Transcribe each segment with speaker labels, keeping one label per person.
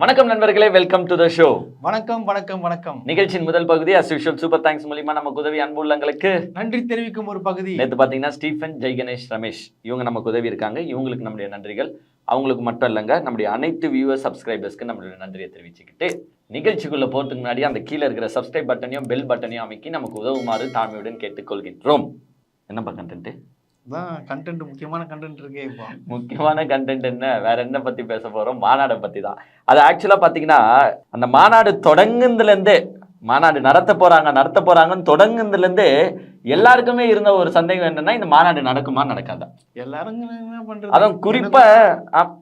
Speaker 1: வணக்கம் நண்பர்களே welcome to the show
Speaker 2: வணக்கம் வணக்கம் வணக்கம்.
Speaker 1: நிகழ்ச்சியின் முதல் பகுதி அஸ் யூஷுவல் சூப்பர் தேங்க்ஸ் மூலியமா நமக்கு உதவி அன்பு உள்ளங்களுக்கு.
Speaker 2: நன்றி தெரிவிக்கும் ஒரு பகுதி.
Speaker 1: நேற்று பார்த்தீங்கன்னா ஸ்டீஃபன் ஜெய் கணேஷ் ரமேஷ் இவங்க நமக்கு உதவி இருக்காங்க. இவங்களுக்கு நம்முடைய நன்றிகள். அவங்களுக்கு மட்டும் இல்லைங்க நம்முடைய அனைத்து வியூவர் சப்ஸ்கிரைபர்ஸ்க்கு நம்மளுடைய நன்றியை தெரிவிச்சுக்கிட்டு நிகழ்ச்சிக்குள்ள போறதுக்கு முன்னாடி அந்த கீழே இருக்கிற சப்ஸ்கிரைப் பட்டனையும் பெல் பட்டனையும் அமைக்கி நமக்கு உதவுமாறு தாழ்மையுடன் கேட்டுக்கொள்கின்றோம். என்னப்பா கண்டென்ட்
Speaker 2: தான் கண்டென்ட் முக்கியமான கண்டென்ட் இருக்கே இப்போ.
Speaker 1: முக்கியமான கண்டென்ட் என்ன? வேற என்ன பத்தி பேச போறோம்? மாநாடை பத்தி தான் அது ஆக்சுவலா பாத்தீங்கன்னா அந்த மாநாடு தொடங்குனதுல இருந்தே மாநாடு நடத்த போறாங்க நடத்த போறாங்கன்னு தொடங்குனதுல இருந்தே எல்லாருக்குமே இருந்த ஒரு சந்தேகம் என்னன்னா இந்த மாநாடு நடக்குமா நடக்காதா?
Speaker 2: எல்லாரும் என்ன பண்றது?
Speaker 1: அதுவும் குறிப்பா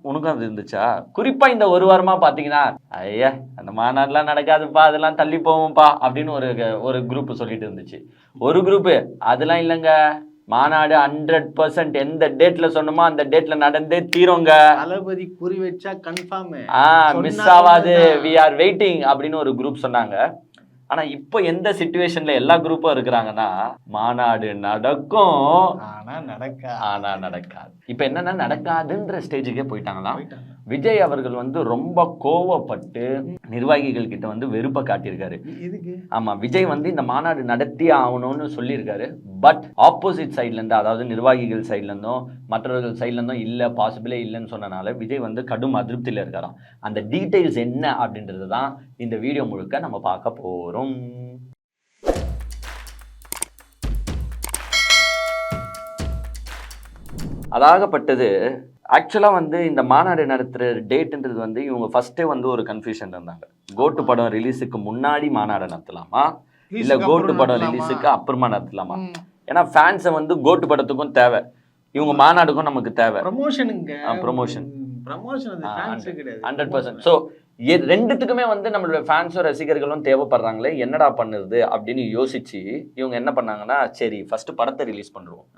Speaker 1: உனக்கும் அது இருந்துச்சா? குறிப்பா இந்த ஒரு வாரமா பாத்தீங்கன்னா ஐயா அந்த மாநாடுலாம் நடக்காதுப்பா அதெல்லாம் தள்ளி போவோம்ப்பா அப்படின்னு ஒரு ஒரு குரூப் சொல்லிட்டு இருந்துச்சு. ஒரு குரூப் அதெல்லாம் இல்லைங்க. மாநாடு ஹண்ட்ரட் பர்சன்ட் எந்த டேட்ல சொன்னோமோ அந்த டேட்ல நடந்தே தீருங்க.
Speaker 2: தளபதி குறி வச்சா கன்ஃபார்ம்
Speaker 1: ஆ மிஸ் ஆகாது வி ஆர் வெயிட்டிங் அப்படின்னு ஒரு குரூப் சொன்னாங்க. ஆனா இப்போ எந்த சுச்சுவேஷன்ல எல்லா குரூப்பும் இருக்கிறாங்கன்னா மாநாடு நடக்கும்.
Speaker 2: ஆனா நடக்கா
Speaker 1: ஆனா நடக்காது. இப்போ என்னன்னா நடக்காதுன்ற ஸ்டேஜுக்கே போயிட்டாங்களாம்.
Speaker 2: போயிட்டாங்க.
Speaker 1: விஜய் அவர்கள் வந்து ரொம்ப கோவப்பட்டு நிர்வாகிகள் கிட்ட வந்து வெறுப்பை காட்டியிருக்காரு. ஆமா விஜய் வந்து இந்த மாநாடு நடத்தி ஆகணும்னு சொல்லியிருக்காரு. பட் ஆப்போசிட் சைட்ல இருந்து அதாவது நிர்வாகிகள் சைட்ல இருந்தும் மற்றவர்கள் சைட்ல இருந்தும் இல்ல பாசிபிளே இல்லைன்னு சொன்னனால விஜய் வந்து கடும் அதிருப்தியில இருக்காராம். அந்த டீடைல்ஸ் என்ன அப்படின்றது தான் இந்த வீடியோ முழுக்க நம்ம பார்க்க போறோம். அதாகப்பட்டது ஆக்சுவலாக வந்து இந்த மாநாடு நடத்துகிற டேட்டுன்றது வந்து இவங்க ஃபர்ஸ்டே வந்து ஒரு கன்ஃபியூஷன் இருந்தாங்க. கோட்டு படம் ரிலீஸுக்கு முன்னாடி மாநாடு நடத்தலாமா? இல்ல கோட்டு படம்? ரிலீஸுக்கு அப்புறமா நடத்தலாமா. ஏன்னா ஃபேன்ஸை வந்து கோட்டு படத்துக்கும் தேவை. இவங்க மாநாடுக்கும் நமக்கு தேவை.
Speaker 2: ப்ரமோஷனுங்க. ப்ரமோஷன்
Speaker 1: ஹண்ட்ரட் பர்சன்ட் ஸோ ரெண்டுத்துக்குமே வந்து நம்மளோட ஃபேன்ஸும் ரசிகர்களும் தேவைப்படுறாங்களே என்னடா பண்ணுறது அப்படின்னு யோசிச்சு இவங்க என்ன பண்ணாங்கன்னா சரி ஃபர்ஸ்ட் படத்தை ரிலீஸ் பண்ணுவோம்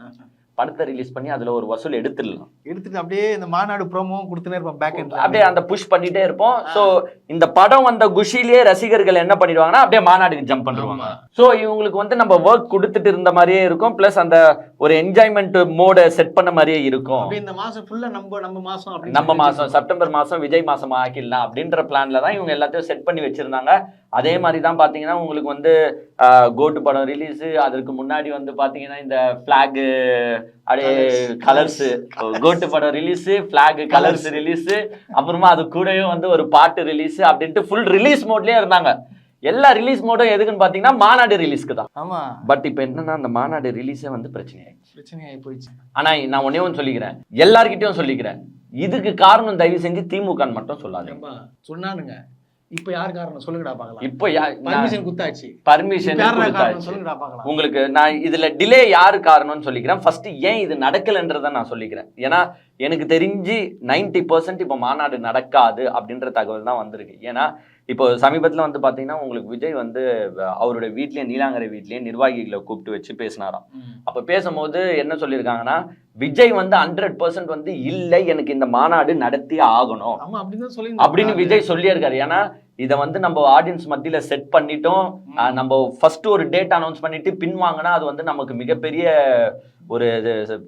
Speaker 1: படத்தை ரிலீஸ் பண்ணி அதுல ஒரு வசூல் எடுத்துடலாம்.
Speaker 2: எடுத்துட்டு அப்படியே இந்த மாநாடு ப்ரோமோ கொடுத்துனே இருப்போம் பேக் எண்ட்ல
Speaker 1: அப்படியே அந்த புஷ் பண்ணிட்டே இருப்போம். ஸோ இந்த படம் வந்த குஷிலேயே ரசிகர்கள் என்ன பண்ணிடுவாங்கன்னா அப்படியே மாநாடுக்கு ஜம்ப் பண்ணிடுவாங்க. ஸோ இவங்களுக்கு வந்து நம்ம ஒர்க் கொடுத்துட்டு இருந்த மாதிரியே இருக்கும். ப்ளஸ் அந்த ஒரு என்ஜாய்மெண்ட் மோட செட் பண்ண மாதிரியே இருக்கும்.
Speaker 2: இந்த மாசம் ஃபுல்லா நம்ம நம்ம மாசம்
Speaker 1: நம்ம மாசம் செப்டம்பர் மாசம் விஜய் மாசம் ஆக்கிடலாம் அப்படின்ற பிளான்ல தான் இவங்க எல்லாத்தையும் செட் பண்ணி வச்சிருந்தாங்க. அதே மாதிரி தான் பாத்தீங்கன்னா உங்களுக்கு வந்து கோட்டு படம் ரிலீஸ் அதற்கு முன்னாடி வந்து பாத்தீங்கன்னா இந்த பிளாக் அப்படியே. கலர்ஸ் கோட்டு படம் ரிலீஸ் பிளாக் கலர்ஸ் ரிலீஸ் அப்புறமா அது கூடவே வந்து ஒரு பாட்டு ரிலீஸ் அப்படின்ட்டு ஃபுல் ரிலீஸ் மோட்லயே இருந்தாங்க. எல்லா ரிலீஸ் மோடும் எதுக்குன்னு பாத்தீங்கன்னா மாநாடு ரிலீஸ்க்கு தான்.
Speaker 2: ஆமா.
Speaker 1: பட் இப்போ என்னன்னா அந்த மாநாடு ரிலீஸே வந்து பிரச்சனை ஆயிடுச்சு
Speaker 2: பிரச்சனை ஆகி போயிடுச்சு.
Speaker 1: ஆனா நான் ஒன்னே ஒன்று சொல்லிக்கிறேன். எல்லார்கிட்டயும் சொல்லிக்கிறேன். இதுக்கு காரணம் தயவு செஞ்சு திமுகன்னு மட்டும்
Speaker 2: ஏம்பா, சொன்னானுங்க. இப்ப யார் காரணம்? சொல்லுங்கடா பார்க்கலாம்.
Speaker 1: இப்போ
Speaker 2: பர்மிஷன் குத்தாச்சு.
Speaker 1: பர்மிஷன்
Speaker 2: சொல்லுங்கடா பார்க்கலாம்.
Speaker 1: உங்களுக்கு நான் இதுல டிலே யாரு காரணம்னு சொல்லிக்கிறேன். ஃபர்ஸ்ட் ஏன் இது நடக்கலைன்றத நான் சொல்லிக்கிறேன். ஏன்னா எனக்கு தெரிஞ்சு 90% பர்சன்ட் இப்போ மாநாடு நடக்காது அப்படின்ற தகவல் தான் வந்திருக்கு. ஏன்னா இப்போ சமீபத்துல வந்து பாத்தீங்கன்னா உங்களுக்கு விஜய் வந்து அவருடைய வீட்லயே நீலாங்கரை வீட்லயே நிர்வாகிகளை கூப்பிட்டு வச்சு பேசினாராம். அப்ப பேசும்போது என்ன சொல்லியிருக்காங்கன்னா விஜய் வந்து ஹண்ட்ரட் பர்சன்ட் வந்து இல்லை எனக்கு இந்த மாநாடு நடத்தி ஆகணும்.
Speaker 2: அப்படின்னு
Speaker 1: விஜய் சொல்லியிருக்காரு. ஏன்னா இதை வந்து நம்ம ஆடியன்ஸ் மத்தியில செட் பண்ணிட்டோம். நம்ம ஃபர்ஸ்ட் ஒரு டேட் அனௌன்ஸ் பண்ணிட்டு பின் வாங்கினா அது வந்து நமக்கு மிகப்பெரிய ஒரு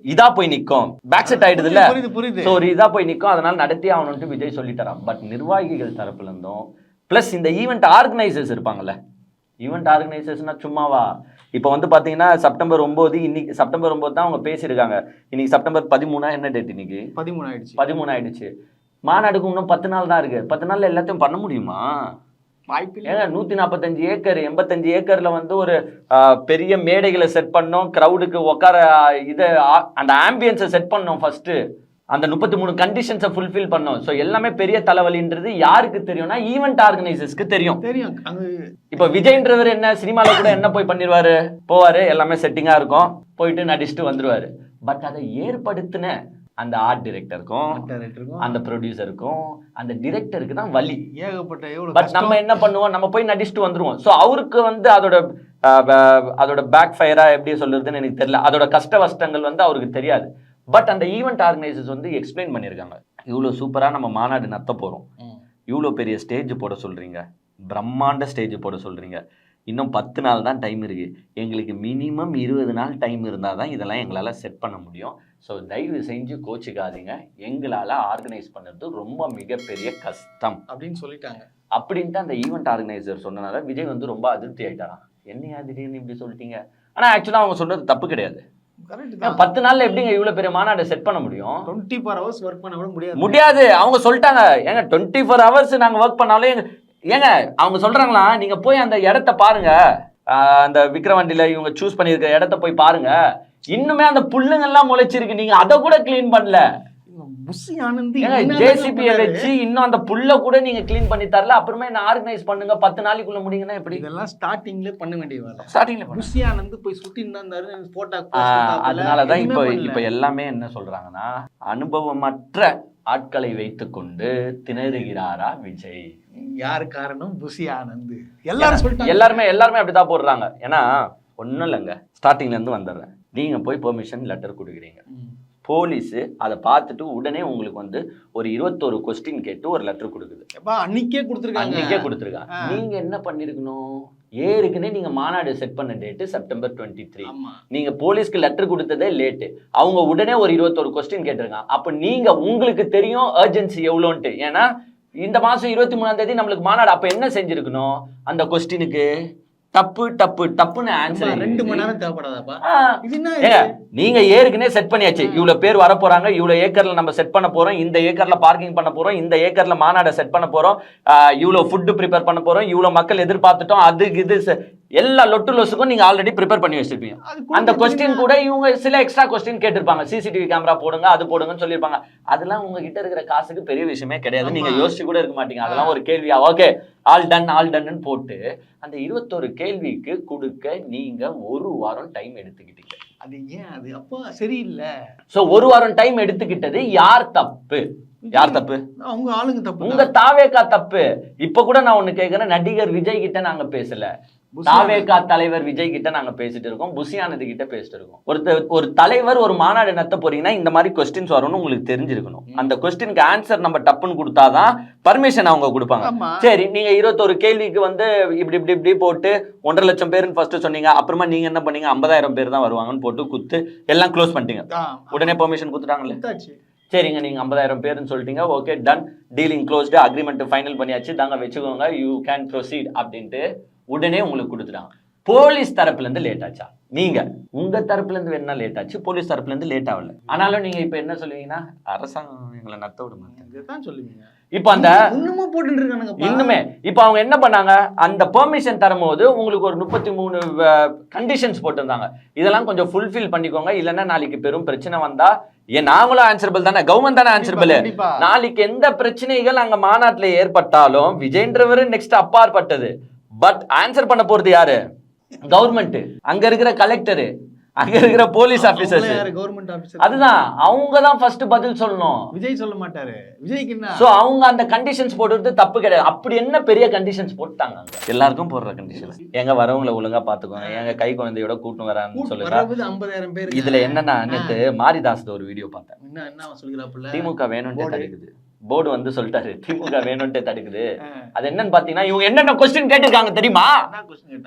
Speaker 1: இது- போய் நிக்கும் பேக் செட் ஆயிடுது இல்ல?
Speaker 2: புரியுது புரியுது
Speaker 1: ஒரு இதா போய் நிக்கும் அதனால நடத்தி ஆகணும்ட்டு விஜய் சொல்லித்தரான் பட் நிர்வாகிகள் தரப்புல இருந்தும் ப்ளஸ் இந்த ஈவெண்ட் ஆர்கனைசர்ஸ் இருப்பாங்கல்ல. ஈவெண்ட் ஆர்கனைசர்ஸ்னா சும்மாவா? இப்போ வந்து பாத்தீங்கன்னா செப்டம்பர் ஒன்பது இன்னைக்கு செப்டம்பர் ஒன்பது தான் அவங்க பேசியிருக்காங்க. இன்னைக்கு செப்டம்பர் பதிமூணா என்ன டேட் இன்னைக்கு?
Speaker 2: பதிமூணு ஆயிடுச்சு.
Speaker 1: பதிமூணு ஆயிடுச்சு. மாநாடுக்கு இன்னும் பத்து நாள் தான் இருக்கு. பத்து நாள்ல எல்லாத்தையும் பண்ண முடியுமா? ஏங்க நூத்தி நாற்பத்தஞ்சு ஏக்கர் எண்பத்தஞ்சு ஏக்கர்ல வந்து ஒரு பெரிய மேடைகளை செட் பண்ணோம். கிரவுடுக்கு உட்கார இதை அந்த ஆம்பியன்ஸை செட் பண்ணோம் ஃபர்ஸ்ட் அந்த முப்பத்தி மூணு கண்டிஷன்ஸை ஃபுல்ஃபில் பண்ணோம். ஸோ எல்லாமே பெரிய தலைவலின்றது யாருக்கு தெரியும்னா ஈவெண்ட் ஆர்கனைசர்ஸ்க்கு தெரியும்.
Speaker 2: தெரியும்.
Speaker 1: இப்போ விஜய்ன்றவர் என்ன சினிமால கூட என்ன போய் பண்ணிடுவாரு? போவாரு எல்லாமே செட்டிங்கா இருக்கும். போயிட்டு நடிச்சுட்டு வந்துருவாரு. பட் அதை ஏற்படுத்தின அந்த ஆர்ட் டிரெக்டருக்கும் அந்த ப்ரொடியூசருக்கும் அந்த டிரெக்டருக்கு தான் வலி.
Speaker 2: ஏகப்பட்ட
Speaker 1: பட் நம்ம என்ன பண்ணுவோம்? நம்ம போய் நடிச்சுட்டு வந்துருவோம். ஸோ அவருக்கு வந்து அதோட அதோட பேக் ஃபயரா எப்படி சொல்றதுன்னு எனக்கு தெரியல. அதோட கஷ்ட கஷ்டங்கள் வந்து அவருக்கு தெரியாது. பட் அந்த ஈவெண்ட் ஆர்கனைசர்ஸ் வந்து எக்ஸ்பிளைன் பண்ணியிருக்காங்க இவ்வளோ சூப்பராக நம்ம மாநாடு நடத்த போகிறோம். இவ்வளோ பெரிய ஸ்டேஜ் போட சொல்றீங்க. பிரம்மாண்ட ஸ்டேஜ் போட சொல்றீங்க. இன்னும் பத்து நாள் தான் டைம் இருக்கு. எங்களுக்கு மினிமம் இருபது நாள் டைம் இருந்தால் தான் இதெல்லாம் எங்களால் செட் பண்ண முடியும். ஸோ தயவு செஞ்சு கோச்சிக்காதீங்க. எங்களால் ஆர்கனைஸ் பண்ணுறது ரொம்ப மிகப்பெரிய கஷ்டம்.
Speaker 2: அப்படின்னு சொல்லிட்டாங்க.
Speaker 1: அப்படின்ட்டு அந்த ஈவெண்ட் ஆர்கனைசர் சொன்னனால விஜய் வந்து ரொம்ப அதிருப்தி ஆயிட்டாராம். என்னையா திடீர்னு இப்படி சொல்லிட்டீங்க? ஆனால் ஆக்சுவலாக அவங்க சொல்றது தப்பு கிடையாது. பத்து நாள்ல எப்படிங்க இவ்வளோ பெரிய மாநாடு செட் பண்ண முடியும்?
Speaker 2: டுவெண்ட்டி ஃபோர் ஹவர்ஸ் ஒர்க் பண்ண கூட முடியாது.
Speaker 1: முடியாது. அவங்க சொல்லிட்டாங்க. ஏங்க டுவெண்ட்டி ஃபோர் ஹவர்ஸ் நாங்கள் ஒர்க் பண்ணாலும் ஏங்க அவங்க சொல்றாங்களா? நீங்க போய் அந்த இடத்த பாருங்க. அந்த விக்ரவாண்டியில இவங்க சூஸ் பண்ணியிருக்க இடத்த போய் பாருங்க. இன்னுமே அந்த புல்லுங்கெல்லாம் முளைச்சிருக்கு. நீங்க அதை கூட க்ளீன் பண்ணல.
Speaker 2: புஷி ஆனந்த்
Speaker 1: ஜேசிபியை? வச்சு இன்னும் அந்த புல்ல கூட நீங்க க்ளீன் பண்ணி தரல. அப்புறமே என்ன ஆர்கனைஸ் பண்ணுங்க பத்து நாளைக்குள்ள முடியுங்கன்னா எப்படி?
Speaker 2: இதெல்லாம் ஸ்டார்டிங்ல பண்ண வேண்டிய வேலை.
Speaker 1: ஸ்டார்டிங்ல
Speaker 2: புஷி ஆனந்த் போய் தான் இருந்தாரு போட்டோ
Speaker 1: அதனாலதான் இப்போ இப்போ எல்லாமே என்ன சொல்றாங்கன்னா அனுபவமற்ற ஆட்களை வைத்துக்கொண்டு திணறுகிறாரா விஜய்?
Speaker 2: யாரு காரணம்? புஷி ஆனந்த். எல்லாரும்
Speaker 1: எல்லாருமே எல்லாருமே அப்படிதான் போடுறாங்க. ஏன்னா ஒன்றும் இல்லைங்க. ஸ்டார்டிங்ல இருந்து வந்துடுறேன். நீங்க போய் பெர்மிஷன் லெட்டர் கொடுக்குறீங்க. போலீஸ் அதை பார்த்துட்டு உடனே உங்களுக்கு வந்து ஒரு இருபத்தோரு கொஸ்டின் கேட்டு ஒரு லெட்டர் கொடுக்குது.
Speaker 2: அன்னைக்கே கொடுத்துருக்காங்க.
Speaker 1: அன்னைக்கே கொடுத்துருக்காங்க.
Speaker 2: ஆ.
Speaker 1: நீங்க என்ன பண்ணிருக்கணும்? ஏற்கனவே நீங்க மாநாடு செட் பண்ண டேட்டு செப்டம்பர் டுவெண்ட்டி த்ரீ
Speaker 2: ஆமா.
Speaker 1: நீங்க போலீஸ்க்கு லெட்டர் கொடுத்ததே லேட்டு அவங்க உடனே ஒரு இருபத்தோரு கொஸ்டின் கேட்டிருக்காங்க. அப்ப நீங்க உங்களுக்கு தெரியும் அர்ஜென்சி எவ்வளோன்ட்டு. ஏன்னா இந்த மாசம் இருபத்தி மூணாம் தேதி நம்மளுக்கு மாநாடு. அப்ப என்ன செஞ்சிருக்கணும் அந்த கொஸ்டினுக்கு தப்பு தப்பு டப்புன்னு ஆன்சர்
Speaker 2: ரெண்டு மணி நேரம் தேவைப்படாதாப்பா?
Speaker 1: நீங்க ஏற்கனவே செட் பண்ணியாச்சு. இவ்வளவு பேர் வர போறாங்க இவ்வளவு ஏக்கர்ல நம்ம செட் பண்ண போறோம் இந்த ஏக்கர்ல பார்க்கிங் பண்ண போறோம் இந்த ஏக்கர்ல மாநாடை செட் பண்ண போறோம் இவ்வளவு ஃபுட் ப்ரிப்பேர் பண்ண போறோம் இவ்வளவு மக்கள் எதிர்பார்த்துட்டோம் அது இது எல்லா லொட்டு லொசுக்கும் நீங்க ஆல்ரெடி ப்ரிப்பேர் பண்ணி வச்சிருப்பீங்க. அந்த. கொஸ்டின் கூட இவங்க சில எக்ஸ்ட்ரா கொஸ்டின் கேட்டிருப்பாங்க. சிசிடிவி கேமரா போடுங்க அது போடுங்கன்னு சொல்லியிருப்பாங்க. அதெல்லாம் உங்ககிட்ட இருக்கிற காசுக்கு பெரிய விஷயமே கிடையாது. நீங்க. யோசிச்சு கூட இருக்க மாட்டீங்க. அதெல்லாம் ஒரு கேள்வியா? ஓகே ஆல் டன் ஆல் டன்னு போட்டு அந்த இருபத்தோரு கேள்விக்கு கொடுக்க நீங்க ஒரு வாரம் டைம் எடுத்துக்கிட்டீங்க.
Speaker 2: அது ஏன் அது? அப்பா சரியில்லை.
Speaker 1: சோ ஒரு வாரம் டைம் எடுத்துக்கிட்டது யார் தப்பு? யார் தப்பு?
Speaker 2: அவங்க ஆளுங்க தப்பு
Speaker 1: உங்க தாவேகா தப்பு. இப்ப கூட நான் ஒண்ணு கேக்குறேன். நடிகர் விஜய் கிட்ட நாங்க பேசல. தாவேகா தலைவர் விஜய் கிட்ட நாங்க பேசிட்டு இருக்கோம். புசியானது கிட்ட பேசிட்டு இருக்கோம். ஒருத்தர் ஒரு தலைவர் ஒரு மாநாடு நடத்த போறீங்கன்னா இந்த மாதிரி கொஸ்டின்ஸ் வரும்னு உங்களுக்கு தெரிஞ்சிருக்கணும். அந்த கொஸ்டினுக்கு ஆன்சர் நம்ம டப்புன்னு கொடுத்தாதான் பர்மிஷன் அவங்க கொடுப்பாங்க. சரி நீங்க இருபத்தொரு கேள்விக்கு வந்து இப்படி இப்படி இப்படி போட்டு ஒன்றரை லட்சம் பேருன்னு ஃபர்ஸ்ட் சொன்னீங்க. அப்புறமா நீங்க என்ன பண்ணீங்க? ஐம்பதாயிரம் பேர் தான் வருவாங்கன்னு போட்டு குத்து எல்லாம் க்ளோஸ் பண்ணிட்டீங்க. உடனே பெர்மிஷன் கொடுத்துட்டாங்களே. சரிங்க நீங்க ஐம்பதாயிரம் பேர்னு சொல்லிட்டீங்க. Okay done dealing closed agreement final பண்ணியாச்சு. தாங்க வச்சுக்கோங்க. யூ கேன் ப்ரொசீட் அப்படின்ட்டு உடனே உங்களுக்கு கொடுத்துட்டாங்க போலீஸ் தரப்புல இருந்து லேட் ஆச்சா? நீங்க உங்க தரப்புல இருந்து வேணா லேட் ஆச்சு போலீஸ் தரப்புல இருந்து லேட் ஆகல. ஆனாலும் நீங்க இப்ப என்ன சொல்லுவீங்கன்னா அரசாங்கம் எங்களை நத்த விட மாட்டேன்
Speaker 2: சொல்லுவீங்க.
Speaker 1: இப்போ அந்த
Speaker 2: இன்னமும் போட்டுட்டு
Speaker 1: இன்னுமே இப்போ அவங்க என்ன பண்ணாங்க? அந்த பெர்மிஷன் தரும்போது உங்களுக்கு ஒரு முப்பத்தி மூணு கண்டிஷன்ஸ் போட்டிருந்தாங்க. இதெல்லாம் கொஞ்சம் ஃபுல்ஃபில் பண்ணிக்கோங்க. இல்லைன்னா நாளைக்கு பெரும் பிரச்சனை வந்தா ஏன் நாங்களும் ஆன்சரபிள் தானே? கவர்மெண்ட் தானே ஆன்சரபிள் நாளைக்கு எந்த பிரச்சனைகள் அங்க மாநாட்டுல ஏற்பட்டாலும் விஜய்ன்றவர் நெக்ஸ்ட் அப்பாற்பட்டது. பட் ஆன்சர் பண்ண போறது யாரு? கவர்மெண்ட் அங்க இருக்கிற கலெக்டர் அங்க இருக்கிற போலீஸ் ஆபீசர்ஸ்
Speaker 2: கவர்மெண்ட் ஆபீசர்
Speaker 1: அதுதான் அவங்க தான் ஃபர்ஸ்ட் பதில் சொல்லணும்.
Speaker 2: விஜய் சொல்ல மாட்டாரு. விஜய்க்கு என்ன?
Speaker 1: சோ அவங்க அந்த கண்டிஷன்ஸ் போடுறது தப்பு கிடையாது. அப்படி என்ன பெரிய கண்டிஷன்ஸ் போட்டாங்க எல்லாருக்கும் போடுற கண்டிஷன்ஸ் எங்க வரவங்களை ஒழுங்கா பாத்துக்கோங்க. எங்க கை குழந்தையோட கூட்டம் வரான்னு சொல்லுங்க.
Speaker 2: வர்றது 50000 பேர்
Speaker 1: இதுல என்னன்னா நேத்து மாரிதாஸ் ஒரு வீடியோ பார்த்தேன்.
Speaker 2: என்ன என்ன சொல்கிறாப்புல
Speaker 1: திமுக வேணும்ட்டே
Speaker 2: Board.
Speaker 1: போர்டு வந்து சொல்லிட்டாரு. திமுக வேணும்ட்டே தடுக்குது. அது என்னன்னு பாத்தீங்கன்னா இவங்க என்னென்ன கொஸ்டின் கேட்டிருக்காங்க தெரியுமா?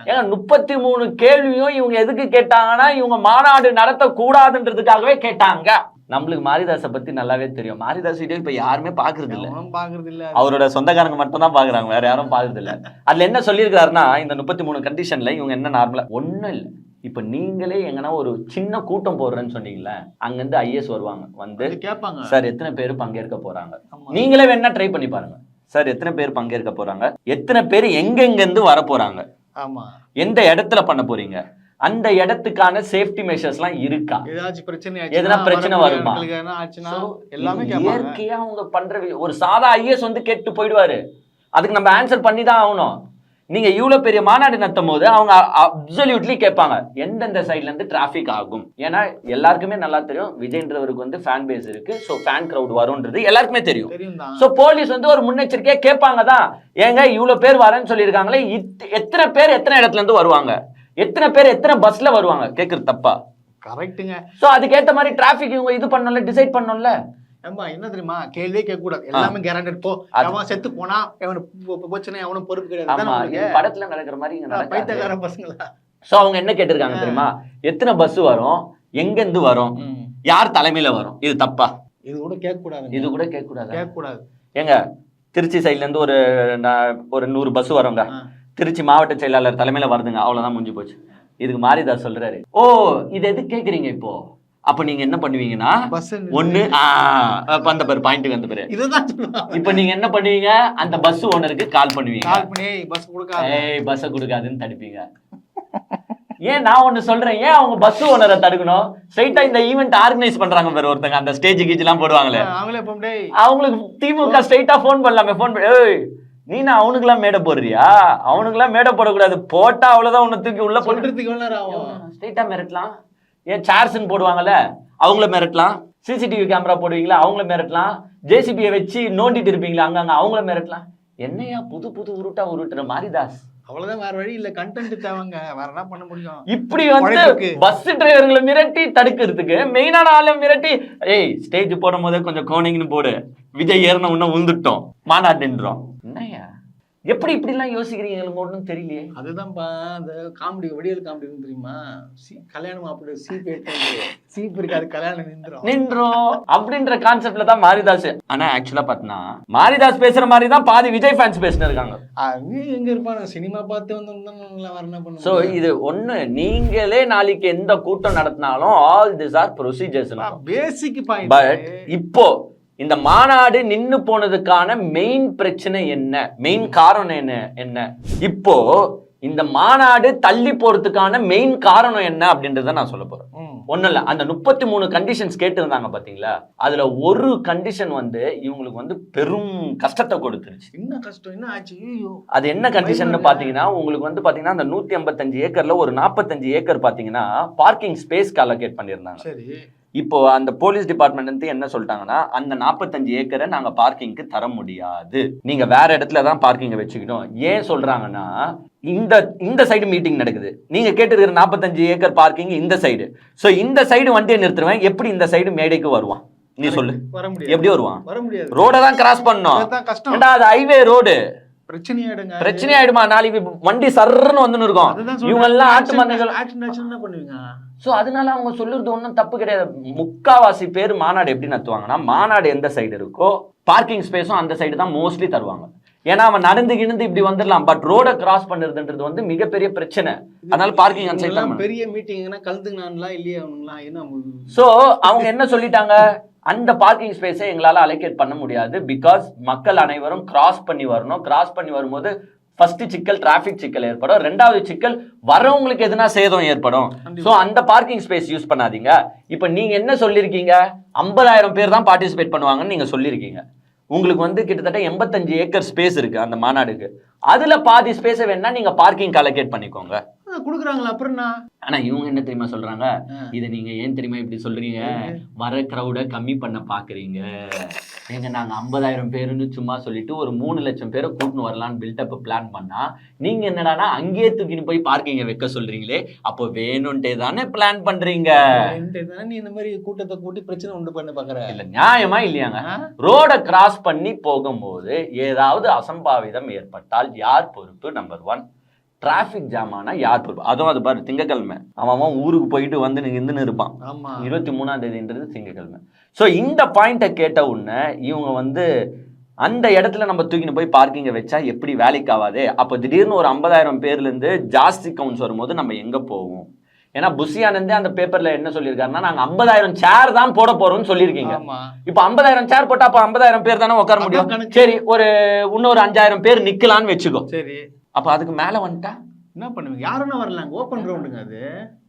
Speaker 1: ஏங்க முப்பத்தி மூணு கேள்வியும் இவங்க எதுக்கு கேட்டாங்கன்னா இவங்க மாநாடு நடத்த கூடாதுன்றதுக்காகவே கேட்டாங்க. நம்மளுக்கு மாரிதாஸை பத்தி நல்லாவே தெரியும். மாரிதாஸ் வீடியோ இப்ப யாருமே பாக்குறது இல்ல.
Speaker 2: பாக்குறது இல்ல
Speaker 1: அவரோட சொந்தக்காரங்க மட்டும் தான் பாக்குறாங்க வேற யாரும் பாக்குறது இல்ல அதுல என்ன சொல்லியிருக்காருன்னா இந்த முப்பத்தி மூணு கண்டிஷன்ல இவங்க என்ன நார்மலா ஒண்ணும் இல்ல. இப்ப நீங்களே எங்கன்னா ஒரு சின்ன கூட்டம் போடுறேன்னு சொன்னீங்கல்ல அங்கிருந்து ஐஎஸ் வருவாங்க. வந்து
Speaker 2: கேட்பாங்க.
Speaker 1: சார் எத்தனை பேர் பங்கேற்க போறாங்க. நீங்களே வேணா ட்ரை பண்ணி பாருங்க. சார் எத்தனை பேர் பங்கேற்க போறாங்க? எத்தனை பேர் எங்கெங்க இருந்து வர போறாங்க?
Speaker 2: ஆமா.
Speaker 1: எந்த இடத்துல பண்ண போறீங்க? அந்த இடத்துக்கான சேஃப்டி மெஷர்ஸ்லாம் இருக்கா?
Speaker 2: ஏதாச்சும் பிரச்சனை
Speaker 1: எதுனா பிரச்சனை வருமா?
Speaker 2: எல்லாமே
Speaker 1: இயற்கையா அவங்க பண்ற ஒரு சாதா ஐஎஸ் வந்து கேட்டு போயிடுவாரு. அதுக்கு நம்ம ஆன்சர் பண்ணி தான் ஆகணும். நீங்க இவ்வளவு பெரிய மாநாடு நடத்தும் போது அவங்க அப்சல்யூட்லி கேட்பாங்க எந்தெந்த சைட்ல இருந்து டிராஃபிக் ஆகும்? ஏன்னா எல்லாருக்குமே நல்லா தெரியும் விஜய்ன்றவருக்கு வந்து ஃபேன் பேஸ் இருக்கு ஸோ ஃபேன் கிரவுட் வரும்ன்றது எல்லாருக்குமே தெரியும். சோ போலீஸ் வந்து ஒரு முன்னெச்சரிக்கையா கேட்பாங்க தான். ஏங்க இவ்வளவு பேர் வரேன்னு சொல்லியிருக்காங்களே எத்தனை பேர் எத்தனை இடத்துல இருந்து வருவாங்க? எத்தனை பேர் எத்தனை பஸ்ல வருவாங்க? கேக்குறது தப்பா?
Speaker 2: கரெக்ட்டுங்க
Speaker 1: சோ அதுக்கேத்த மாதிரி டிராஃபிக் இவங்க இது பண்ணணும்ல டிசைட் பண்ணணும்ல?
Speaker 2: ஏம்பா என்ன தெரியுமா? கேள்வியே கேட்க கூடாது எல்லாமே கேரண்டட் போ. அவன் செத்து போனா அவனுக்கு பிரச்சனை அவனும் பொறுப்பு கிடையாது.
Speaker 1: படத்துல நடக்கிற மாதிரி
Speaker 2: பைத்தியக்கார பசங்களா?
Speaker 1: சோ அவங்க என்ன கேட்டிருக்காங்க தெரியுமா? எத்தனை பஸ் வரும்? எங்க இருந்து வரும் யார் தலைமையில வரும்? இது தப்பா?
Speaker 2: இது கூட கேட்க கூடாது
Speaker 1: இது கூட கேட்க கூடாது
Speaker 2: கேட்க கூடாது
Speaker 1: ஏங்க திருச்சி சைடுல இருந்து ஒரு ஒரு நூறு பஸ் வருங்க. திருச்சி மாவட்ட செயலாளர் தலைமையில வருதுங்க. அவ்வளவுதான் முடிஞ்சு போச்சு. இதுக்கு மாரிதாஸ் சொல்றாரு. ஓ இது எது கேக்குறீங்க இப்போ? அப்ப நீங்க என்ன பண்ணுவீங்கன்னா
Speaker 2: பஸ்
Speaker 1: ஒண்ணு அந்த பேர் பாயிண்ட்டுக்கு அந்த பேரு.
Speaker 2: இதுதான்
Speaker 1: இப்ப நீங்க என்ன பண்ணுவீங்க அந்த பஸ் ஓனருக்கு கால் பண்ணுவீங்க.
Speaker 2: கால் பண்ணி பஸ் கொடுக்காது.
Speaker 1: ஏய் பஸ்ஸை கொடுக்காதுன்னு தடுப்பீங்க. ஏன் நான் ஒண்ணு சொல்றேன் ஏன் அவங்க பஸ் ஓனரை தடுக்கணும்? ஸ்ட்ரைட்டா இந்த ஈவெண்ட் ஆர்கனைஸ் பண்றாங்க பேர் ஒருத்தங்க அந்த ஸ்டேஜ் கீச் எல்லாம் போடுவாங்களே
Speaker 2: அவங்களே
Speaker 1: அவங்களுக்கு திமுக ஸ்ட்ரைட்டா ஃபோன் பண்ணலாமே பண்ணி ஏய் நீ நான் அவனுக்குலாம் மேடை போடுறியா? அவனுக்குலாம் மேடை போடக்கூடாது போட்டா அவ்வளவுதான் உன்னை தூக்கி உள்ள போட்டு
Speaker 2: சொல்றதுக்கு எவ்வளவு நேரம் ஆகும்?
Speaker 1: ஸ்ட்ரைட்டா மிரட்டலாம். ஏன் சேர்ஸ்ன்னு போடுவாங்கல்ல அவங்கள மிரட்டலாம். சிசிடிவி கேமரா போடுவீங்களா அவங்கள மிரட்டலாம். ஜேசிபியை வச்சு நோண்டிட்டு இருப்பீங்களா அங்கங்க அவங்கள மிரட்டலாம். என்னையா புது புது உருட்டா உருட்டுற மாரிதாஸ்
Speaker 2: அவ்வளவுதான் வேற வழி இல்ல கண்டென்ட் தேவைங்க. வேற என்ன பண்ண முடியும்?
Speaker 1: இப்படி வந்து. பஸ் டிரைவர்களை மிரட்டி தடுக்கிறதுக்கு மெயினான ஆளை மிரட்டி ஏய் ஸ்டேஜ் போடும் போதே கொஞ்சம் கோணிங்னு போடு. விஜய் ஏறின உடனே உந்துட்டோம் மாநாட்டுன்றோம் எப்படி இப்படி எல்லாம் யோசிக்கிறீங்க? எனக்கு ஒன்றும் தெரியலையே.
Speaker 2: அதுதான்ப்பா அந்த காமெடி வடிவேல் காமெடி தெரியுமா? சி கல்யாணம் அப்படி சீப் சீப் இருக்காது கல்யாணம் நின்றுரும்.
Speaker 1: நின்றோம் அப்படின்ற கான்செப்ட்ல தான் மாரிதாஸ். ஆனா ஆக்சுவலா பாத்தினா மாரிதாஸ் பேசுற மாதிரி தான் பாதி விஜய் ஃபேன்ஸ் பேசினு இருக்காங்க.
Speaker 2: அவங்க எங்க இருப்பாங்க? சினிமா பார்த்து வந்து வர என்ன பண்ண
Speaker 1: சோ இது ஒண்ணு நீங்களே நாளைக்கு எந்த கூட்டம் நடத்தினாலும் all this are procedures
Speaker 2: basic
Speaker 1: but
Speaker 2: point
Speaker 1: இப்போ இந்த மாநாடு நின்னு போனதுக்கான மெயின் பிரச்சனை என்ன? மெயின் காரணம் என்ன? என்ன? இப்போ இந்த மாநாடு தள்ளி போறதுக்கான மெயின் காரணம் என்ன அப்படின்றத நான் சொல்ல போறேன். ஒண்ணும் இல்ல. அந்த முப்பத்தி மூணு கண்டிஷன்ஸ் கேட்டிருந்தாங்க பாத்தீங்களா? அதுல ஒரு கண்டிஷன் வந்து இவங்களுக்கு வந்து பெரும் கஷ்டத்தை கொடுத்துருச்சு.
Speaker 2: என்ன கஷ்டம்? என்ன ஆச்சு?
Speaker 1: அது என்ன கண்டிஷன் பாத்தீங்கன்னா உங்களுக்கு வந்து பாத்தீங்கன்னா அந்த நூத்தி ஐம்பத்தஞ்சு ஏக்கர்ல ஒரு நாற்பத்தஞ்சு ஏக்கர் பாத்தீங்கன்னா பார்க்கிங் ஸ்பேஸ்க்கு அலோகேட் பண்ணியிருந்தாங்க.
Speaker 2: சரி.
Speaker 1: இப்போ அந்த போலீஸ் டிபார்ட்மெண்ட் வந்து என்ன சொல்லிட்டாங்கன்னா அந்த நாற்பத்தஞ்சு ஏக்கரை நாங்க பார்க்கிங்க்கு தர முடியாது. நீங்க வேற இடத்துல தான் பார்க்கிங்கை வச்சுக்கிட்டோம். ஏன் சொல்றாங்கன்னா இந்த இந்த சைடு மீட்டிங் நடக்குது. நீங்க கேட்டிருக்கிற நாற்பத்தஞ்சு ஏக்கர் பார்க்கிங் இந்த சைடு. சோ இந்த சைடு வண்டியை நிறுத்துருவேன் எப்படி இந்த சைடு மேடைக்கு வருவான்? நீ சொல்லு. எப்படி வருவான்? ரோட தான் கிராஸ் ஏண்டா அது ஹைவே ரோடு பிரச்சனை ஆயிடுமா நாளைக்கு வண்டி சர்ன்னு வந்துன்னு இருக்கும். இவங்க எல்லாம் ஆட்டு மந்தைகள் சோ அதனால அவங்க சொல்லுறது ஒன்றும் தப்பு கிடையாது. முக்காவாசி பேர் மாநாடு எப்படி நடத்துவாங்கன்னா மாநாடு எந்த சைடு இருக்கோ பார்க்கிங் ஸ்பேஸும் அந்த சைடு தான் மோஸ்ட்லி தருவாங்க. ஏன்னா அவன் நடந்து கிணந்து இப்படி வந்துடலாம். பட் ரோட கிராஸ் பண்ணுறதுன்றது வந்து மிகப்பெரிய பிரச்சனை. அதனால பார்க்கிங் அந்த சைடு
Speaker 2: பெரிய மீட்டிங்னா கலந்துங்கனாங்களா இல்லையா என்ன
Speaker 1: சோ அவங்க என்ன சொல்லிட்டாங்க? அந்த பார்க்கிங் ஸ்பேஸை எங்களால அலோகேட் பண்ண முடியாது. பிகாஸ் மக்கள் அனைவரும் கிராஸ் பண்ணி வரணும். கிராஸ் பண்ணி வரும்போது ஃபர்ஸ்ட் சிக்கல் டிராஃபிக் சிக்கல் ஏற்படும். ரெண்டாவது சிக்கல் வரவங்களுக்கு எதுனா சேதம் ஏற்படும். சோ அந்த பார்க்கிங் ஸ்பேஸ் யூஸ் பண்ணாதீங்க. இப்போ நீங்க என்ன சொல்லியிருக்கீங்க ஐம்பதாயிரம் பேர் தான் பார்ட்டிசிபேட் பண்ணுவாங்கன்னு நீங்க சொல்லியிருக்கீங்க உங்களுக்கு வந்து கிட்டத்தட்ட எண்பத்தஞ்சு ஏக்கர் ஸ்பேஸ் இருக்கு அந்த மாநாடுக்கு. அதுல பாதி ஸ்பேஸை வேணா நீங்க பார்க்கிங் அலோகேட் பண்ணிக்கோங்க.
Speaker 2: குடுக்குறாங்களா? அப்புறம் என்ன?
Speaker 1: ஆனா இவங்க என்ன தெரியுமா சொல்றாங்க. இதை நீங்க ஏன் தெரியுமா இப்படி சொல்றீங்க? வர கிரௌட கம்மி பண்ண பாக்குறீங்க. ஏங்க நாங்க ஐம்பதாயிரம் பேருன்னு சும்மா சொல்லிட்டு ஒரு மூணு லட்சம் பேரை கூட்டின்னு வரலான்னு பில்டப் பிளான் பண்ணா நீங்க என்னடானா அங்கேயே தூக்கின்னு போய் பார்க்கிங்க வைக்க சொல்றீங்களே அப்போ வேணும்ட்டே தானே பிளான் பண்றீங்க.
Speaker 2: நீ இந்த மாதிரி கூட்டத்தை கூட்டி பிரச்சனை உண்டு பண்ண பாக்குற?
Speaker 1: இல்ல நியாயமா இல்லையாங்க? ரோட கிராஸ் பண்ணி போகும்போது ஏதாவது அசம்பாவிதம் ஏற்பட்டால் யார் பொறுப்பு? நம்பர் ஒன் டிராஃபிக் ஜாம் ஆனா யார் பொறுப்பு? அதுவும் அது பாரு திங்கக்கிழமை. அவன் அவன் ஊருக்கு போயிட்டு வந்து நின்று இருப்பான். இருபத்தி மூணாம் தேதின்றது திங்கக்கிழமை. ஸோ இந்த பாயிண்ட்டை கேட்ட உடனே இவங்க வந்து அந்த இடத்துல நம்ம தூக்கின்னு போய் பார்க்கிங்கை வச்சா எப்படி வேலைக்கு ஆகாது அப்போ திடீர்னு ஒரு ஐம்பதாயிரம் பேர்லேருந்து ஜாஸ்தி கவுண்ட்ஸ் வரும்போது நம்ம எங்கே போவோம்? ஏன்னா புஷியானந்தே அந்த பேப்பர்ல என்ன சொல்லியிருக்காருன்னா நாங்க ஐம்பதாயிரம் சேர் தான் போட போறோம்னு சொல்லியிருக்கீங்க. இப்போ ஐம்பதாயிரம் சேர் போட்டா அப்போ ஐம்பதாயிரம் பேர் தானே உட்கார முடியும். சரி ஒரு இன்னொரு அஞ்சாயிரம் பேர் நிக்கலாம்னு வச்சுக்கோ.
Speaker 2: சரி.
Speaker 1: அப்போ அதுக்கு மேல வந்துட்டா?
Speaker 2: என்ன பண்ணுவீங்க? யாருன்னா வரலாங்க ஓப்பன் கிரவுண்டுங்க அது.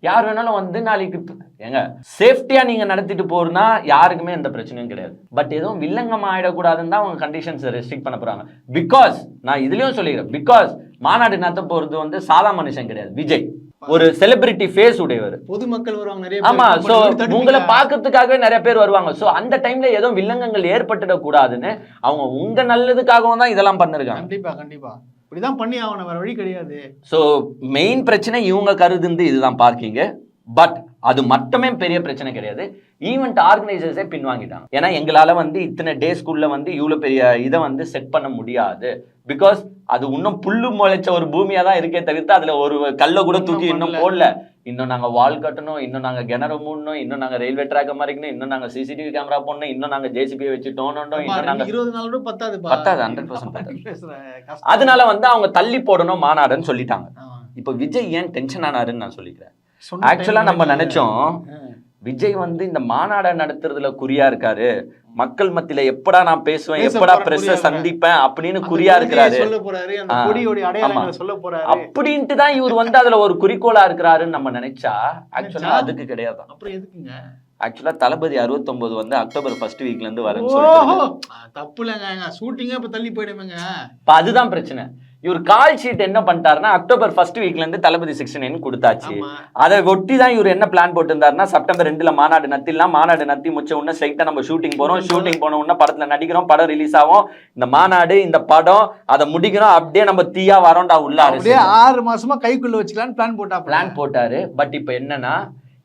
Speaker 1: யார் வேணாலும் வந்து நாளைக்கு ஏங்க சேஃப்டியா நீங்க நடத்திட்டு போறதுனா யாருக்குமே எந்த பிரச்சனையும் கிடையாது. பட் எதுவும் வில்லங்கம் ஆயிடக்கூடாதுன்னு தான் அவங்க கண்டிஷன்ஸ் ரெஸ்ட்ரிக்ட் பண்ண போறாங்க. பிகாஸ் நான் இதுலயும் சொல்லிக்கிறேன். பிகாஸ் மாநாடு நடத்த போறது வந்து சாதா மனுஷன் கிடையாது. விஜய். ஒரு செலிபிரிட்டி ஃபேஸ் உடையவர்.
Speaker 2: பொதுமக்கள் வருவாங்க நிறைய
Speaker 1: ஆமா. சோ. உங்களை பார்க்கறதுக்காகவே நிறைய பேர் வருவாங்க. சோ அந்த டைம்ல ஏதோ வில்லங்கங்கள் ஏற்பட்டுடக் கூடாதுன்னு அவங்க உங்க நல்லதுக்காகவும் தான் இதெல்லாம் பண்ணிருக்காங்க.
Speaker 2: கண்டிப்பா கண்டிப்பா. இப்படிதான் பண்ணி ஆகணும் வேற வழி கிடையாது.
Speaker 1: ஸோ மெயின் பிரச்சனை இவங்க கருதுந்து இதுதான் பார்க்கிங்க பட் அது மட்டுமே பெரிய பிரச்சனை கிடையாது. ஈவெண்ட் ஆர்கனைசர்ஸே பின்வாங்கிட்டாங்க. ஏன்னா எங்களால வந்து இத்தனை டேஸ்க்குள்ள வந்து இவ்வளவு பெரிய இதை வந்து செட் பண்ண முடியாது. பிகாஸ் அது இன்னும் புல்லு முளைச்ச ஒரு பூமியா தான் இருக்கே தவிர்த்து அதுல ஒரு கல்ல கூட தூக்கி இன்னும். போடல. இன்னும் நாங்க வால் கட்டணும் இன்னும் நாங்க கிணறு மூடணும் இன்னும் நாங்க ரயில்வே ட்ராக் மறைக்கணும் இன்னும் நாங்க சிசிடிவி கேமரா போடணும் இன்னும் நாங்க ஜேசிபி வச்சு டோனோண்டோம் இன்னும் நாங்க
Speaker 2: இருபது நாள் கூட பத்தாது
Speaker 1: பத்தாது, 100% பத்தாது. அதனால வந்து அவங்க தள்ளி போடணும் மாநாடுன்னு சொல்லிட்டாங்க. இப்போ விஜய் ஏன் டென்ஷன் ஆனாருன்னு நான் சொல்லிக்கிறேன். ஆக்சுவலா நம்ம நினைச்சோம் விஜய் வந்து இந்த மாநாடை நடத்துறதுல குறியா இருக்காரு. மக்கள் மத்தியில எப்படா நான் பேசுவேன்
Speaker 2: பேச
Speaker 1: எப்படா பிரஸ். சந்திப்பேன் அப்படின்னு குறியா இருக்கிறாரு அப்படின்ட்டு தான் இவர் வந்து அதுல ஒரு குறிக்கோளா இருக்கிறாருன்னு நம்ம நினைச்சா ஆக்சுவலா? அதுக்கு கிடையாது.
Speaker 2: அப்புறம் எதுக்குங்க?
Speaker 1: ஆக்சுவலா தளபதி 69 வந்து அக்டோபர் ஃபர்ஸ்ட் வீக்ல இருந்து வரேன்னு சொல்லிட்டு
Speaker 2: தப்பு இல்லைங்க. ஷூட்டிங்கே இப்ப தள்ளி போயிடுமேங்க.
Speaker 1: இப்ப அதுதான் பிரச்சனை. இவர் கால் ஷீட் என்ன பண்ணிட்டாருன்னா அக்டோபர் ஃபர்ஸ்ட் வீக்ல இருந்து தளபதி சிக்ஸ்டி நைன் கொடுத்தாச்சு. அதை ஒட்டி தான் இவர் என்ன பிளான் போட்டிருந்தாருன்னா செப்டம்பர் ரெண்டுல மாநாடு நத்திலாம் மாநாடு நத்தி முடிச்ச உடனே ஸ்ட்ரைட்டா நம்ம ஷூட்டிங் போறோம். ஷூட்டிங் போன உடனே படத்துல நடிக்கிறோம். படம் ரிலீஸ் ஆகும். இந்த மாநாடு இந்த படம் அதை முடிக்கிறோம் அப்படியே நம்ம தீயா வரோம்டா உள்ள
Speaker 2: ஆறு மாசமா கைக்குள்ள வச்சுக்கலாம்னு பிளான் போட்டா
Speaker 1: பிளான் போட்டாரு. பட் இப்போ என்னன்னா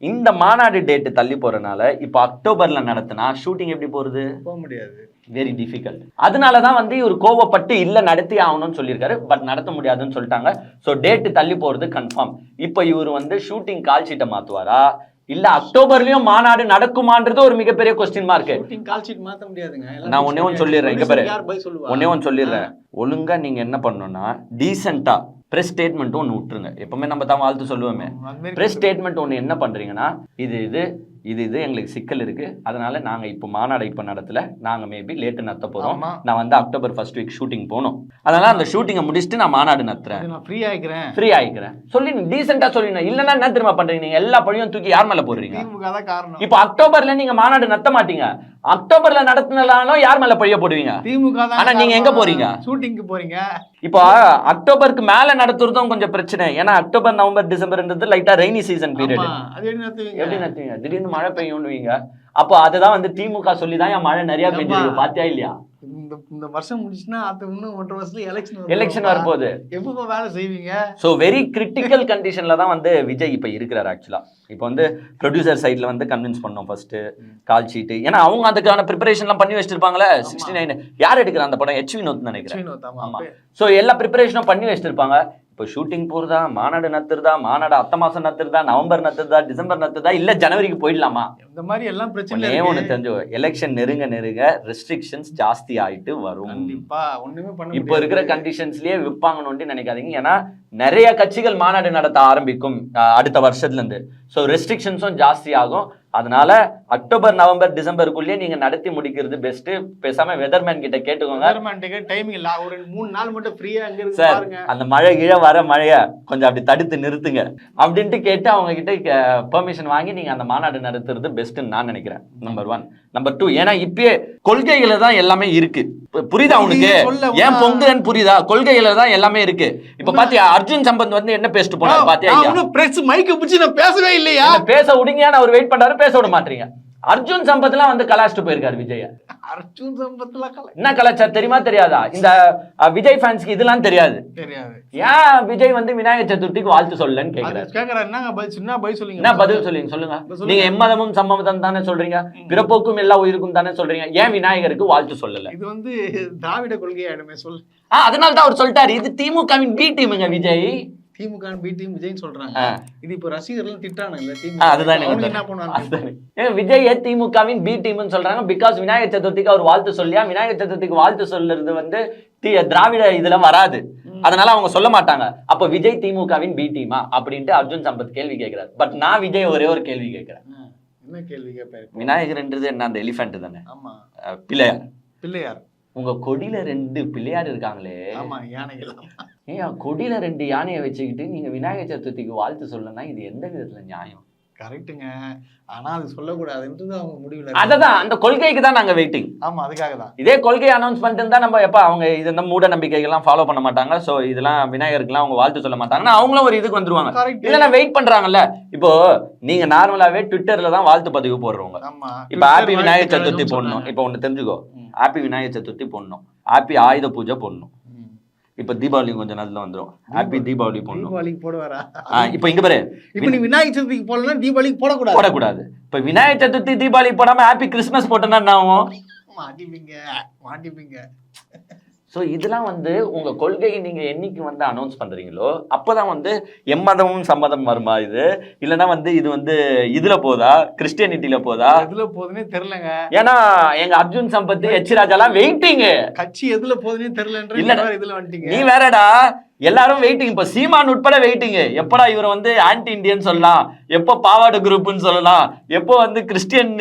Speaker 1: இந்த மாநாடு டேட் தள்ளி போறனால இப்போ அக்டோபர்ல நடத்தினா ஷூட்டிங் எப்படி போறது?
Speaker 2: போக முடியாது.
Speaker 1: வெரி டிஃபிகல்ட் அதனால தான் வந்து இவர் கோவப்பட்டு இல்ல நடத்தி ஆகணும்னு சொல்லியிருக்காரு. பட் நடத்த முடியாதுன்னு சொல்லிட்டாங்க. ஸோ டேட் தள்ளி போறது கன்ஃபார்ம் இப்போ இவர் வந்து ஷூட்டிங் கால் ஷீட்டை மாத்துவாரா? இல்ல அக்டோபர்லயும் மாநாடு நடக்குமான்றது ஒரு மிகப்பெரிய கொஸ்டின் மார்க்
Speaker 2: கால் ஷீட் மாத்த முடியாதுங்க.
Speaker 1: நான் ஒண்ணே ஒண்ணு சொல்லிடுறேன், இங்க பாரு. ஒன்னே ஒன்று சொல்லிடுறேன் ஒழுங்கா நீங்க என்ன பண்ணணும்னா டீசெண்டா ப்ரெஸ் ஸ்டேட்மெண்ட் ஒன்று விட்டுருங்க. எப்பவுமே நம்ம தான் வாழ்த்து சொல்லுவோமே. ப்ரெஸ் ஸ்டேட்மெண்ட் ஒன்று என்ன பண்றீங்கன்னா இது இது இது இது எங்களுக்கு சிக்கல் இருக்கு. அதனால நாங்க இப்போ மாநாடு இப்போ நடத்தல. நாங்க மேபி லேட்டு நடத்த போறோம்.
Speaker 2: ஆமா.
Speaker 1: நான் வந்து அக்டோபர் ஃபர்ஸ்ட் வீக் ஷூட்டிங் போகணும். அதனால அந்த ஷூட்டிங்கை முடிச்சுட்டு நான் மாநாடு நடத்துறேன்.
Speaker 2: நான் ஃப்ரீ ஆயிக்கிறேன்.
Speaker 1: ஃப்ரீ ஆயிக்கிறேன். சொல்லி டீசெண்டா சொல்லிடுங்க இல்லைன்னா என்ன தெரியுமா பண்றீங்க? நீங்க எல்லா பழியும் தூக்கி யார் மேல போடுறீங்க? இப்போ அக்டோபர்ல நீங்க மாநாடு நடத்த மாட்டீங்க. அக்டோபர்ல நடத்தினாலும் யார் மேல பழிய போடுவீங்க?
Speaker 2: திமுக
Speaker 1: ஆனா நீங்க எங்க போறீங்க?
Speaker 2: ஷூட்டிங்க்கு போறீங்க.
Speaker 1: இப்போ அக்டோபருக்கு மேல நடத்துறதும் கொஞ்சம் பிரச்சனை. ஏன்னா அக்டோபர் நவம்பர் டிசம்பர்ன்றது லைட்டா ரெய்னி சீசன் பீரியட்
Speaker 2: எப்படி நடத்துவீங்க?
Speaker 1: திடீர்னு மழை பெய்யும்னுவீங்க. அப்போ அதுதான் வந்து திமுக சொல்லி தான் என் மழை நிறைய பெய்ஞ்சிருக்கு
Speaker 2: ஆமா.
Speaker 1: பாத்தியா இல்லையா?
Speaker 2: இந்த இந்த வருஷம் முடிச்சுன்னா அது இன்னும் ஒன்றரை வருஷத்துல எலெக்ஷன்
Speaker 1: எலெக்ஷன் வரப்போகுது.
Speaker 2: எப்பப்ப வேலை செய்வீங்க?
Speaker 1: ஸோ வெரி கிரிட்டிக்கல் கண்டிஷன்ல தான் வந்து விஜய் இப்போ இருக்கிறார் ஆக்சுவலா இப்போ வந்து ப்ரொடியூசர் சைட்ல வந்து கன்வின்ஸ் பண்ணோம் ஃபர்ஸ்ட் கால் ஷீட் ஏன்னா அவங்க அதுக்கான ப்ரிப்பரேஷன்லாம் பண்ணி வச்சிருப்பாங்களே. சிக்ஸ்டி நைன் யார் எடுக்கிறா அந்த படம்? ஹெச் வினோத் நினைக்கிறேன். ஸோ எல்லா ப்ரிப்பரேஷனும் பண்ணி வச்சிருப்பாங்க. இப்போ ஷூட்டிங் போறதா மாநாடு நத்துறதா மாநாடு அத்த மாசம் நத்துறதா நவம்பர் நத்துறதா டிசம்பர் நத்துறதா இல்ல ஜனவரிக்கு போயிடலாமா?
Speaker 2: இந்த மாதிரி எல்லாம் பிரச்சனை இருக்கு.
Speaker 1: தெரிஞ்சு எலெக்ஷன் நெருங்க நெருங்க ரெஸ்ட்ரிக்ஷன்ஸ் ஜாஸ்தி ஆயிட்டு வரும்.
Speaker 2: கண்டிப்பா ஒண்ணுமே பண்ண
Speaker 1: இப்போ இருக்கிற கண்டிஷன்ஸ்லயே விற்பாங்கன்னு நினைக்காதீங்க. ஏன்னா நிறைய கட்சிகள் மாநாடு நடத்த ஆரம்பிக்கும் அடுத்த வருஷத்துல இருந்து ஸோ ரெஸ்ட்ரிக்ஷன்ஸும் ஜாஸ்தி ஆகும். அதனால அக்டோபர் நவம்பர் டிசம்பருக்குள்ளேயே நீங்க நடத்தி முடிக்கிறது பெஸ்ட் பேசாம வெதர்மேன் கிட்ட கேட்டுக்கோங்க.
Speaker 2: டைமிங் இல்ல. ஒரு மூணு நாள் மட்டும் ஃப்ரீயா அங்க இருக்கு
Speaker 1: சார் அந்த மழை கீழே வர மழைய கொஞ்சம் அப்படி தடுத்து நிறுத்துங்க. அப்படின்ட்டு கேட்டு அவங்க கிட்ட பெர்மிஷன் வாங்கி நீங்க அந்த மாநாடு நடத்துறது பெஸ்ட்னு நான் நினைக்கிறேன். நம்பர் ஒன் நம்பர் டூ ஏன்னா இப்பயே கொள்கையில தான் எல்லாமே இருக்கு. புரியுதா உனக்கு? ஏன் பொங்குறன்னு புரியுதா? கொள்கையில தான் எல்லாமே இருக்கு. இப்ப பாத்தியா அர்ஜுன் சம்பந்த் வந்து என்ன பேசிட்டு போனாரு பாத்தியா
Speaker 2: நான் பிரஸ் மைக்க பிடிச்சி நான் பேசவே இல்லையா?
Speaker 1: பேச விடுங்கன்னு அவர் வெயிட் பண்றாரு பேச விட மாட்டீங்க. அர்ஜுன் சம்பத்லாம் வந்து கலாச்சிட்டு போயிருக்காரு விஜய.
Speaker 2: அர்ஜுன் சம்பத்ல
Speaker 1: என்ன கலாச்சார் தெரியுமா? தெரியாதா? இந்த விஜய் ஃபேன்ஸ்க்கு இதெல்லாம் தெரியாது.
Speaker 2: தெரியாது.
Speaker 1: ஏன் விஜய் வந்து விநாயகர் சதுர்த்திக்கு வாழ்த்து சொல்லலன்னு கேக்குறாரு?
Speaker 2: கேக்குறாரு. என்னங்க பதில் சொன்னா பதில் சொல்லுங்க
Speaker 1: என்ன பதில் சொல்லுங்க. சொல்லுங்க. நீங்க எம்மதமும் சம்மதம் தானே சொல்றீங்க? பிறப்போக்கும் எல்லா உயிருக்கும் தானே சொல்றீங்க? ஏன் விநாயகருக்கு வாழ்த்து சொல்லல?
Speaker 2: இது வந்து திராவிட கொள்கையாயிடுமே சொல்
Speaker 1: ஆ அதனால தான் அவர் சொல்லிட்டாரு. இது திமுகவின் பி டீமுங்க விஜய்.
Speaker 2: திமுக பி டீம் விஜய்னு சொல்றாங்க. இது இப்போ ரசிகர்கள் திட்டானுங்க திமுக.
Speaker 1: அதுதான்
Speaker 2: என்ன பண்ணுவாங்க?
Speaker 1: விஜய் திமுகவின் பி டீம்னு சொல்றாங்க? பிகாஸ் விநாயகர் சதுர்த்திக்கு அவர் வாழ்த்து சொல்லியா? விநாயகர் சதுர்த்திக்கு வாழ்த்து சொல்றது வந்து திராவிட இதுல வராது. அதனால அவங்க சொல்ல மாட்டாங்க. அப்ப விஜய் திமுகவின் பி டீமா அப்படின்ட்டு அர்ஜுன் சம்பத் கேள்வி கேட்கிறார். பட் நான் விஜய் ஒரே ஒரு கேள்வி கேட்கிறேன்.
Speaker 2: என்ன கேள்வி கேட்பாரு
Speaker 1: விநாயகர்ன்றது என்ன? அந்த எலிஃபென்ட் தானே?
Speaker 2: ஆமா.
Speaker 1: பிள்ளையார்.
Speaker 2: பிள்ளையார்.
Speaker 1: உங்க கொடியில ரெண்டு பிள்ளையார் இருக்காங்களே.
Speaker 2: ஆமா யானைகள்.
Speaker 1: ஏன் கொடியில ரெண்டு யானையை வச்சுக்கிட்டு நீங்க விநாயகர் சதுர்த்திக்கு வாழ்த்து சொல்லனா இது எந்த விதத்துல நியாயம்?
Speaker 2: கரெக்ட்டுங்க. ஆனா அது சொல்லக்கூடாதுன்றது அவங்க முடிவுல
Speaker 1: அததான் அந்த கொள்கைக்கு தான் நாங்க வெயிட்டிங்
Speaker 2: ஆமா அதுக்காக தான்.
Speaker 1: இதே கொள்கை அனௌன்ஸ்மெண்ட் இருந்தா நம்ம எப்ப அவங்க இது இந்த மூட நம்பிக்கைகள்லாம் ஃபாலோ பண்ண மாட்டாங்க சோ இதெல்லாம் விநாயகருக்குலாம் அவங்க வாழ்த்து சொல்ல மாட்டாங்கன்னா அவங்களும் ஒரு இதுக்கு வந்துருவாங்க. இல்லைன்னா வெயிட் பண்றாங்கல்ல. இப்போ நீங்க நார்மலாவே ட்விட்டர்ல தான் வாழ்த்து பதிவு போடுறவங்க. இப்ப ஹாப்பி விநாயகர் சதுர்த்தி போடணும். இப்போ ஒண்ணு தெரிஞ்சுக்கோ. ஹாப்பி விநாயகர் சதுர்த்தி போடணும். ஹாப்பி ஆயுத பூஜை போடணும். இப்ப தீபாவளி கொஞ்ச நேரத்துல வந்துரும். ஹாப்பி தீபாவளி. போடணும்
Speaker 2: தீபாவளிக்கு போடுவாரா?
Speaker 1: இப்ப இங்க பாரு.
Speaker 2: இப்ப நீ விநாயகர் சதுர்த்திக்கு போடலாம் தீபாவளிக்கு போடக்கூடாது.
Speaker 1: போடக்கூடாது. இப்ப விநாயகர் சதுர்த்தி தீபாவளி போடாம ஹாப்பி கிறிஸ்மஸ் போட்டோம்னா என்ன ஆகும்?
Speaker 2: மாட்டிப்பீங்க மாட்டிப்பீங்க.
Speaker 1: ஸோ இதெல்லாம் வந்து உங்க கொள்கையை நீங்க என்னைக்கு வந்து அனௌன்ஸ் பண்றீங்களோ அப்பதான் வந்து எம்மதமும் சம்மதம் வருமா இது? இல்லைன்னா வந்து இது வந்து இதுல போதா? கிறிஸ்டியானிட்டியில போதா?
Speaker 2: எதுல போகுதுன்னே தெரியலங்க.
Speaker 1: ஏன்னா எங்க அர்ஜுன் சம்பத் எச் ராஜாலாம் வெயிட்டிங்
Speaker 2: கட்சி எதுல போகுதுன்னே தெரியலன்ற
Speaker 1: இல்லடா.
Speaker 2: இல்ல இதுல வந்துட்டீங்க.
Speaker 1: நீ வேறடா எல்லாரும் வெயிட்டிங் இப்போ சீமான் உட்பட வெயிட்டிங் எப்படா இவர் வந்து ஆன்டி இண்டியன் சொல்லலாம்? எப்போ பாவாடு குரூப்னு சொல்லலாம்? எப்போ வந்து கிறிஸ்டியன்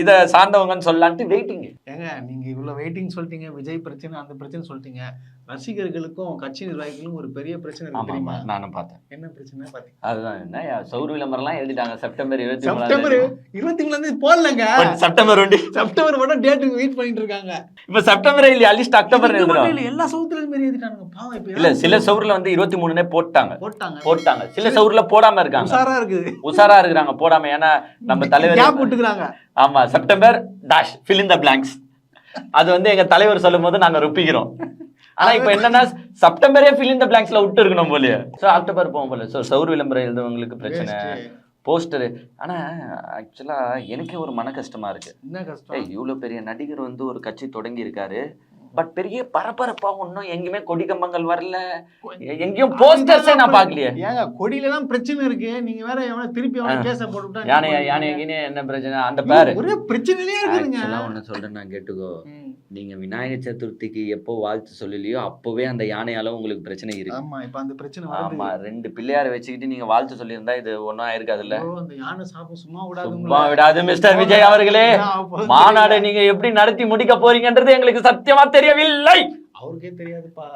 Speaker 1: இதை இத சார்ந்தவங்கன்னு சொல்லலான்ட்டு வெயிட்டிங்
Speaker 2: ஏங்க நீங்க இவ்வளோ வெயிட்டிங் சொல்லிட்டீங்க. விஜய் பிரச்சனை அந்த பிரச்சனை சொல்லிட்டீங்க. ரசிகர்களுக்கும் கட்சி நிர்வாகிகளுக்கும் ஒரு பெரிய பிரச்சனை இருக்கு தெரியுமா?
Speaker 1: நானும் பார்த்தேன்.
Speaker 2: என்ன பிரச்சனை? பாத்தீங்க.
Speaker 1: அதுதான் என்ன? சௌர் விளம்பரம்லாம் எழுதிட்டாங்க. செப்டம்பர் இருபத்தி
Speaker 2: செப்டம்பர் இருபத்தி இருந்து போடலங்க.
Speaker 1: செப்டம்பர் ஒண்டி
Speaker 2: செப்டம்பர் மட்டும் டேட்டுக்கு வெயிட் பண்ணிட்டு இருக்காங்க
Speaker 1: இப்ப செப்டம்பர் இல்லையா? அலிஸ்ட் அக்டோபர்
Speaker 2: இல்ல, எல்லா சவுத்துலயும் மாரி எழுதிட்டானுங்க. பாவம் இப்ப
Speaker 1: இல்ல சில சவுர்ல வந்து இருபத்தி மூணுனே போட்டாங்க.
Speaker 2: போட்டாங்க.
Speaker 1: போட்டாங்க. சில சவுர்ல போடாம இருக்காங்க.
Speaker 2: உஷாரா இருக்குது.
Speaker 1: உஷாரா இருக்கிறாங்க. போடாம. ஏன்னா நம்ம தலைவர்
Speaker 2: கேப் விட்டுக்கிறாங்க.
Speaker 1: ஆமா September dash fill in the blanks அது வந்து எங்க தலைவர் சொல்லும் போது நாங்க ரொப்பிக்கிறோம். ஆனா இப்ப என்னன்னா செப்டம்பரே ஃபில் இன் த பிளாங்க்ஸ்ல விட்டு இருக்கணும் போலயே. சோ அக்டோபர் போகும் போல. சோ சவுர் விளம்பரம் எழுதுறவங்களுக்கு பிரச்சனை. போஸ்டர் ஆனா ஆக்சுவலா எனக்கே ஒரு மன கஷ்டமா இருக்கு.
Speaker 2: என்ன கஷ்டம்?
Speaker 1: இவ்வளவு பெரிய நடிகர் வந்து ஒரு கட்சி தொடங்கி இருக்காரு பட் பெரிய பரபரப்பா ஒன்றும் எங்கேயுமே கொடி கம்பங்கள் வரல. எங்கேயும் போஸ்டர்ஸே நான் பார்க்கலையே.
Speaker 2: ஏங்க கொடியில தான் பிரச்சனை இருக்கு. நீங்க வேற எவன திருப்பி எவன கேஸ போட்டு விட்டா
Speaker 1: யானை யானை என்ன பிரச்சனை? அந்த பேரு.
Speaker 2: ஒரே பிரச்சனையிலே
Speaker 1: ஆக்சுவலா ஒண்ணு சொல்றேன் நான் கேட்டுக்கோ. நீங்க விநாயகர் சதுர்த்திக்கு எப்போ வாழ்த்து சொல்லலையோ அப்பவே அந்த யானையால உங்களுக்கு பிரச்சனை இருக்கு.
Speaker 2: ஆமா இப்ப அந்த பிரச்சனை
Speaker 1: ஆமா ரெண்டு பிள்ளையார வச்சுக்கிட்டு நீங்க வாழ்த்து சொல்லியிருந்தா இது ஒன்றும் ஆயிருக்காதுல்ல?
Speaker 2: அந்த யானை சாப்பிட சும்மா விடாது
Speaker 1: சும்மா விடாது மிஸ்டர் விஜய் அவர்களே. மாநாடு நீங்க எப்படி நடத்தி முடிக்க போறீங்கன்றது எங்களுக்கு சத்தியமா தெரியவில்லை.
Speaker 2: அவருக்கே தெரியாதுப்பா.